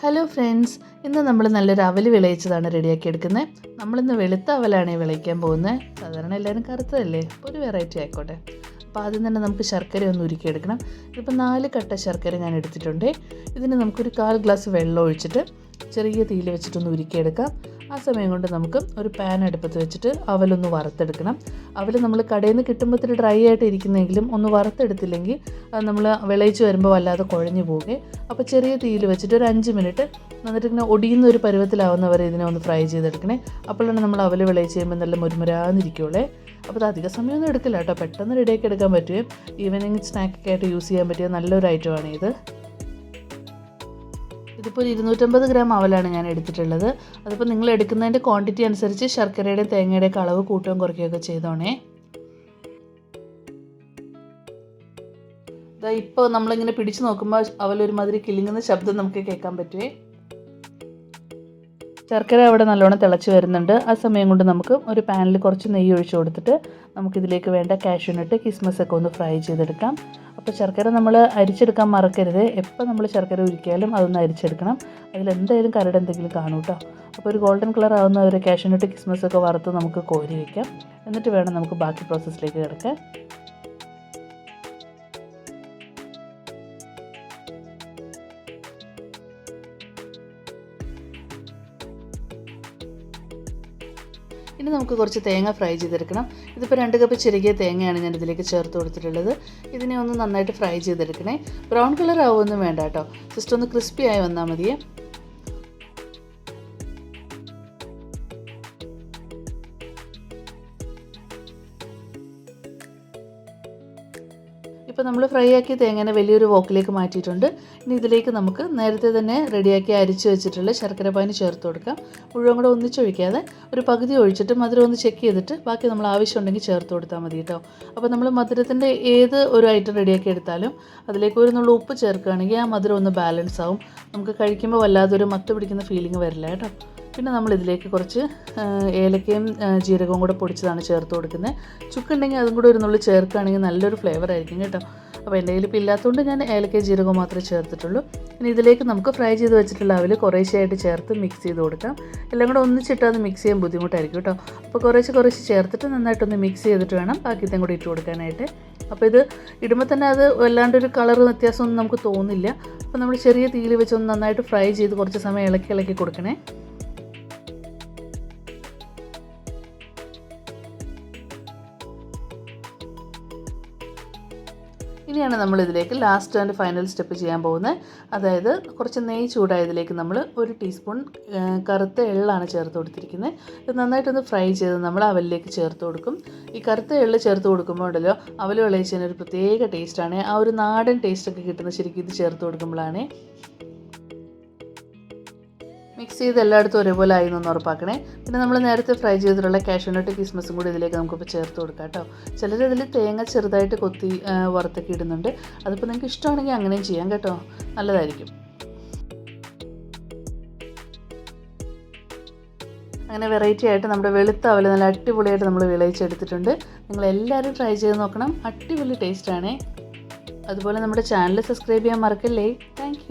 Hello friends ഇന്ന് നമ്മൾ നല്ലൊരു അവൽ വിളയിച്ചതാണ് റെഡിയാക്കി എടുക്കുന്നത് നമ്മളിന്ന് വെളുത്ത അവലാണ് വിളയിക്കാൻ പോകുന്നത് സാധാരണ എല്ലാവരും കറുത്തതല്ലേ? അപ്പോൾ ഒരു വെറൈറ്റി ആയിക്കോട്ടെ. അപ്പോൾ ആദ്യം തന്നെ നമുക്ക് ശർക്കര ഒന്ന് ഉരുക്കിയെടുക്കണം. ഇതിപ്പോൾ നാല് കട്ട ശർക്കര ഞാൻ എടുത്തിട്ടുണ്ട്. ഇതിന് നമുക്കൊരു കാൽ ഗ്ലാസ് വെള്ളം ഒഴിച്ചിട്ട് ചെറിയ തീയിൽ വെച്ചിട്ടൊന്ന് ഉരുക്കിയെടുക്കാം. ആ സമയം കൊണ്ട് നമുക്ക് ഒരു പാൻ അടുപ്പത്ത് വെച്ചിട്ട് അവലൊന്ന് വറുത്തെടുക്കണം. അവൽ നമ്മൾ കടയിൽ നിന്ന് കിട്ടുമ്പോൾ ഡ്രൈ ആയിട്ട് ഇരിക്കുന്നെങ്കിലും ഒന്ന് വറുത്തെടുത്തില്ലെങ്കിൽ അത് നമ്മൾ വിളയിച്ച് വരുമ്പോൾ വല്ലാതെ കുഴഞ്ഞു പോകുകയും അപ്പോൾ ചെറിയ തീയിൽ വെച്ചിട്ട് ഒരു അഞ്ച് മിനിറ്റ് എന്നിട്ട് ഇങ്ങനെ ഒടിയുന്ന ഒരു പരുവത്തിലാവുന്നവരെ ഇതിനെ ഒന്ന് ഫ്രൈ ചെയ്തെടുക്കണേ. അപ്പോഴാണ് നമ്മൾ അവൽ വിളയിച്ച് ചെയ്യുമ്പോൾ നല്ല മുരുമുരാന്നിരിക്കുള്ളേ അപ്പോൾ അത് അധിക സമയമൊന്നും എടുക്കില്ല കേട്ടോ. പെട്ടെന്ന് റെഡിയാക്കി എടുക്കാൻ പറ്റുകയും ഈവനിങ് സ്നാക്കൊക്കെ ആയിട്ട് യൂസ് ചെയ്യാൻ പറ്റിയ നല്ലൊരു ഐറ്റമാണ് ഇത്. ഇതിപ്പോൾ ഒരു ഇരുന്നൂറ്റമ്പത് ഗ്രാം അവലാണ് ഞാൻ എടുത്തിട്ടുള്ളത്. അതിപ്പോൾ നിങ്ങൾ എടുക്കുന്നതിന്റെ ക്വാണ്ടിറ്റി അനുസരിച്ച് ശർക്കരയുടെയും തേങ്ങയുടെയൊക്കെ അളവ് കൂട്ടുകയും കുറയ്ക്കുകയൊക്കെ ചെയ്തോണേ. ഇപ്പോൾ നമ്മളിങ്ങനെ പിടിച്ചു നോക്കുമ്പോൾ അവലൊരുമാതിരി കിളിങ്ങുന്ന ശബ്ദം നമുക്ക് കേൾക്കാൻ പറ്റുമേ ശർക്കര അവിടെ നല്ലോണം തിളച്ച് വരുന്നുണ്ട്. ആ സമയം കൊണ്ട് നമുക്ക് ഒരു പാനിൽ കുറച്ച് നെയ്യ് ഒഴിച്ച് കൊടുത്തിട്ട് നമുക്കിതിലേക്ക് വേണ്ട കാഷ്യൂനട്ട് കിസ്മസ് ഒക്കെ ഒന്ന് ഫ്രൈ ചെയ്തെടുക്കാം. അപ്പോൾ ശർക്കര നമ്മൾ അരിച്ചെടുക്കാൻ മറക്കരുത്. എപ്പോൾ നമ്മൾ ശർക്കര ഉരുക്കിയാലും അതൊന്ന് അരിച്ചെടുക്കണം. അതിലെന്തായാലും കരട് എന്തെങ്കിലും കാണും കേട്ടോ അപ്പോൾ ഒരു ഗോൾഡൻ കളർ ആവുന്ന ഒരു കാഷ്യൂനട്ട് കിസ്മസ് ഒക്കെ വറുത്ത് നമുക്ക് കോരി വയ്ക്കാം എന്നിട്ട് വേണം നമുക്ക് ബാക്കി പ്രോസസ്സിലേക്ക് കിടക്കാൻ. ഇനി നമുക്ക് കുറച്ച് തേങ്ങ ഫ്രൈ ചെയ്തെടുക്കണം. ഇതിപ്പോൾ രണ്ട് കപ്പ് ചെറുകിയ തേങ്ങയാണ് ഞാൻ ഇതിലേക്ക് ചേർത്ത് കൊടുത്തിട്ടുള്ളത്. ഇതിനെ ഒന്ന് നന്നായിട്ട് ഫ്രൈ ചെയ്തെടുക്കണേ. ബ്രൗൺ കളർ ആവുമൊന്നും വേണ്ട കേട്ടോ. ജസ്റ്റ് ഒന്ന് ക്രിസ്പി ആയി വന്നാൽ മതിയേ. ഇപ്പോൾ നമ്മൾ ഫ്രൈ ആക്കി തേങ്ങനെ വലിയൊരു വോക്കിലേക്ക് മാറ്റിയിട്ടുണ്ട്. ഇനി ഇതിലേക്ക് നമുക്ക് നേരത്തെ തന്നെ റെഡിയാക്കി അരിച്ച് വെച്ചിട്ടുള്ള ശർക്കര പാനി ചേർത്ത് കൊടുക്കാം. മുഴുവൻ കൂടെ ഒന്നിച്ചൊഴിക്കാതെ ഒരു പകുതി ഒഴിച്ചിട്ട് മധുരം ഒന്ന് ചെക്ക് ചെയ്തിട്ട് ബാക്കി നമ്മൾ ആവശ്യമുണ്ടെങ്കിൽ ചേർത്ത് കൊടുത്താൽ മതി കേട്ടോ. അപ്പോൾ നമ്മൾ മധുരത്തിന്റെ ഏത് ഒരു ഐറ്റം റെഡിയാക്കി എടുത്താലും അതിലേക്ക് ഒരു നുള്ള ഉപ്പ് ചേർക്കുകയാണെങ്കിൽ ആ മധുരം ഒന്ന് ബാലൻസ് ആവും. നമുക്ക് കഴിക്കുമ്പോൾ വല്ലാതൊരു മത്ത് പിടിക്കുന്ന ഫീലിംഗ് വരില്ല കേട്ടോ. പിന്നെ നമ്മൾ ഇതിലേക്ക് കുറച്ച് ഏലക്കയും ജീരകവും കൂടെ പൊടിച്ചതാണ് ചേർത്ത് കൊടുക്കുന്നത്. ചുക്കുണ്ടെങ്കിൽ അതും കൂടെ ഒരു നുള്ളി ചേർക്കുകയാണെങ്കിൽ നല്ലൊരു ഫ്ലേവർ ആയിരിക്കും കേട്ടോ. അപ്പോൾ എന്റെ കയ്യിൽ ഇല്ലാത്തതുകൊണ്ട് ഞാൻ ഏലക്കയും ജീരകവും മാത്രമേ ചേർത്തിട്ടുള്ളൂ. ഇനി ഇതിലേക്ക് നമുക്ക് ഫ്രൈ ചെയ്ത് വെച്ചിട്ടുള്ള അവൽ കുറേശ്ശെയായിട്ട് ചേർത്ത് മിക്സ് ചെയ്ത് കൊടുക്കാം. എല്ലാം കൂടെ ഒന്നിച്ചിട്ട് അത് മിക്സ് ചെയ്യാൻ ബുദ്ധിമുട്ടായിരിക്കും കേട്ടോ. അപ്പോൾ കുറേശ്ശെ കുറേശ്ശെ ചേർത്തിട്ട് നന്നായിട്ടൊന്ന് മിക്സ് ചെയ്തിട്ട് വേണം ബാക്കിയത്തേം കൂടി ഇട്ട് കൊടുക്കാനായിട്ട്. അപ്പോൾ ഇത് ഇടുമ്പോൾ തന്നെ അത് വല്ലാണ്ടൊരു കളർ വ്യത്യാസമൊന്നും നമുക്ക് തോന്നില്ല. അപ്പോൾ നമ്മൾ ചെറിയ തീയിൽ വെച്ചൊന്ന് നന്നായിട്ട് ഫ്രൈ ചെയ്ത് കുറച്ച് സമയം ഇളക്കി ഇളക്കി കൊടുക്കണേ. ഇനിയാണ് നമ്മൾ ഇതിലേക്ക് ലാസ്റ്റ് ആൻഡ് ഫൈനൽ സ്റ്റെപ്പ് ചെയ്യാൻ പോകുന്നത്. അതായത് കുറച്ച് നെയ്യ് ചൂടായതിലേക്ക് നമ്മൾ ഒരു ടീസ്പൂൺ കറുത്ത എള്ളാണ് ചേർത്ത് കൊടുത്തിരിക്കുന്നത്. ഇത് നന്നായിട്ടൊന്ന് ഫ്രൈ ചെയ്ത് നമ്മൾ അവലിലേക്ക് ചേർത്ത് കൊടുക്കും. ഈ കറുത്ത എള്ള് ചേർത്ത് കൊടുക്കുമ്പോൾ ഉണ്ടല്ലോ അവൽ വിളയിച്ചതിന് ഒരു പ്രത്യേക ടേസ്റ്റാണ് ആ ഒരു നാടൻ ടേസ്റ്റൊക്കെ കിട്ടുന്ന ശരിക്കും ഇത് ചേർത്ത് കൊടുക്കുമ്പോഴാണ് മിക്സ് ചെയ്ത് എല്ലായിടത്തും ഒരേപോലെ ആയി എന്ന് ഉറപ്പാക്കണേ. പിന്നെ നമ്മൾ നേരത്തെ ഫ്രൈ ചെയ്തിട്ടുള്ള കാഷ്യൂനട്ട് കിസ്മസും കൂടി ഇതിലേക്ക് നമുക്കിപ്പോൾ ചേർത്ത് കൊടുക്കാം കേട്ടോ. ചിലർ ഇതിൽ തേങ്ങ ചെറുതായിട്ട് കൊത്തി വറുത്തൊക്കെ ഇടുന്നുണ്ട്. അതിപ്പോൾ നിങ്ങൾക്ക് ഇഷ്ടമാണെങ്കിൽ അങ്ങനെയും ചെയ്യാം കേട്ടോ. നല്ലതായിരിക്കും. അങ്ങനെ വെറൈറ്റി ആയിട്ട് നമ്മുടെ വെളുത്ത അവൽ നല്ല അടിപൊളിയായിട്ട് നമ്മൾ വിളയിച്ചെടുത്തിട്ടുണ്ട്. നിങ്ങൾ എല്ലാവരും ട്രൈ ചെയ്ത് നോക്കണം. അടിപൊളി ടേസ്റ്റാണേ അതുപോലെ നമ്മുടെ ചാനൽ സബ്സ്ക്രൈബ് ചെയ്യാൻ മറക്കല്ലേ. താങ്ക്